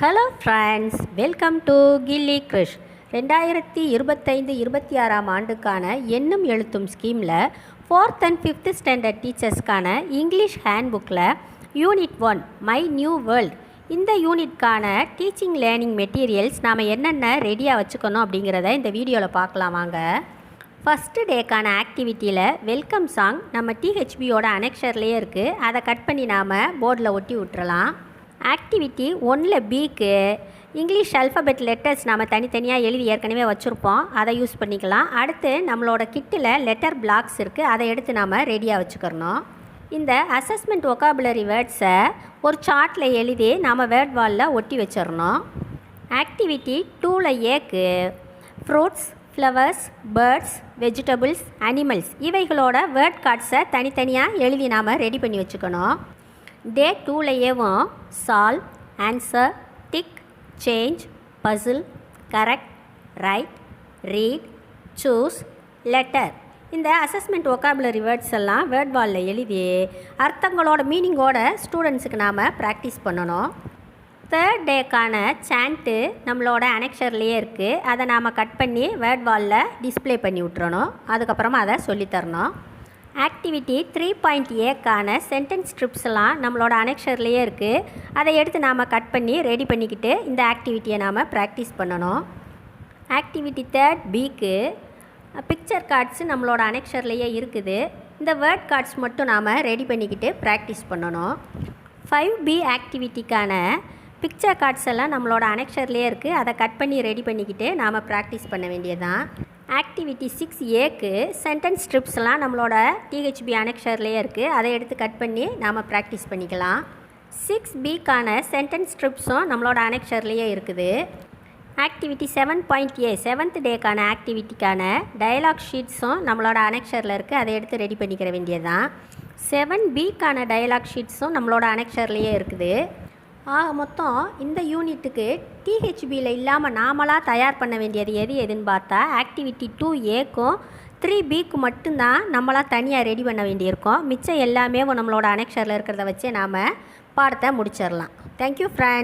Hello friends welcome to Gilli Krish ரெண்டாயிரத்தி இருபத்தைந்து இருபத்தி ஆறாம் ஆண்டுக்கான எண்ணும் எழுத்தும் ஸ்கீமில் ஃபோர்த் அண்ட் ஃபிஃப்த் ஸ்டாண்டர்ட் டீச்சர்ஸ்க்கான English ஹேண்ட்புக்கில் unit one my new world இந்த யூனிட்கான டீச்சிங் லேர்னிங் மெட்டீரியல்ஸ் நாம் என்னென்ன ரெடியாக வச்சுக்கணும் அப்படிங்கிறத இந்த வீடியோவில் பார்க்கலாம் வாங்க. ஃபஸ்ட்டு டேக்கான ஆக்டிவிட்டியில் வெல்கம் சாங் நம்ம டிஹெச்பியோட அனெக்ஷர்லேயே இருக்குது அதை கட் பண்ணி நாம் போர்டில் ஒட்டி விட்டுறலாம். ஆக்டிவிட்டி ஒன்றில் பிக்கு இங்கிலீஷ் அல்ஃபபெட் லெட்டர்ஸ் நாம் தனித்தனியாக எழுதி ஏற்கனவே வச்சுருப்போம். அதை யூஸ் பண்ணிக்கலாம். அடுத்து நம்மளோட கிட்டில் லெட்டர் பிளாக்ஸ் இருக்குது அதை எடுத்து நாம் ரெடியாக வச்சுக்கிறணும். இந்த அசஸ்மெண்ட் ஒக்காபுலரி வேர்ட்ஸை ஒரு சார்ட்டில் எழுதி நாம் வேர்ட் வாலில் ஒட்டி வச்சிடணும். ஆக்டிவிட்டி டூவில் ஏக்கு fruits flowers birds vegetables animals இவைகளோட word கார்ட்ஸை தனித்தனியாக எழுதி நாம் ரெடி பண்ணி வச்சுக்கணும். டே டூலையேவும் solve answer tick change puzzle correct right read choose letter இந்த அசஸ்மெண்ட் ஒக்காபுலரி வேர்ட்ஸ் எல்லாம் வேர்ட் வாலில் எழுதி அர்த்தங்களோட மீனிங்கோட ஸ்டூடெண்ட்ஸுக்கு நாம் ப்ராக்டிஸ் பண்ணணும். தேர்ட் டேக்கான சாண்ட்டு நம்மளோட அனெக்ஷர்லேயே இருக்குது அதை நாம் கட் பண்ணி வேர்ட் வாலில் டிஸ்ப்ளே பண்ணி விட்டுறணும். அதுக்கப்புறமா அதை சொல்லித்தரணும் ஆக்டிவிட்டி த்ரீ பாயிண்ட் ஏக்கான சென்டென்ஸ் ஸ்ட்ரிப்ஸ் எல்லாம் நம்மளோட அனெக்ஷர்லேயே இருக்குது அதை எடுத்து நாம் கட் பண்ணி ரெடி பண்ணிக்கிட்டு இந்த ஆக்டிவிட்டியை நாம் ப்ராக்டிஸ் பண்ணணும். ஆக்டிவிட்டி தேர்ட் பிக்கு பிக்சர் கார்ட்ஸு நம்மளோட அனெக்ஷர்லேயே இருக்குது. இந்த வேர்ட் கார்ட்ஸ் மட்டும் நாம் ரெடி பண்ணிக்கிட்டு ப்ராக்டிஸ் பண்ணணும். ஃபைவ் பி ஆக்டிவிட்டிக்கான பிக்சர் கார்ட்ஸ் எல்லாம் நம்மளோட அனெக்ஷர்லேயே இருக்குது அதை கட் பண்ணி ரெடி பண்ணிக்கிட்டு நாம் ப்ராக்டிஸ் பண்ண வேண்டியதுதான். ஆக்டிவிட்டி சிக்ஸ் ஏக்கு சென்டென்ஸ் ஸ்ட்ரிப்ஸ்லாம் நம்மளோட டிஹெச்பி அனெக்ஷர்லேயே இருக்குது அதை எடுத்து கட் பண்ணி நாம் ப்ராக்டிஸ் பண்ணிக்கலாம். சிக்ஸ் பிக்கான சென்டென்ஸ் ஸ்ட்ரிப்ஸும் நம்மளோட அனெக்ஷர்லேயே இருக்குது. Activity seven point A seventh டேக்கான ஆக்டிவிட்டிக்கான டயலாக் ஷீட்ஸும் நம்மளோட அனெக்ஷரில் இருக்குது அதை எடுத்து ரெடி பண்ணிக்கிற வேண்டியது தான் செவன் பிக்கான டயலாக் ஷீட்ஸும் நம்மளோட அனெக்ஷர்லேயே இருக்குது. ஆக மொத்தம் இந்த யூனிட்டுக்கு டிஹெச்பியில் இல்லாமல் நாமளாக தயார் பண்ண வேண்டியது எது எதுன்னு பார்த்தா ஆக்டிவிட்டி டூ ஏக்கும் த்ரீ பிக்கு மட்டும்தான் நம்மளாக தனியாக ரெடி பண்ண வேண்டியிருக்கோம். மிச்சம் எல்லாமே நம்மளோட அனெக்ஷரில் இருக்கிறத வச்சு நாம் பாடத்தை முடிச்சிடலாம். Thank you friend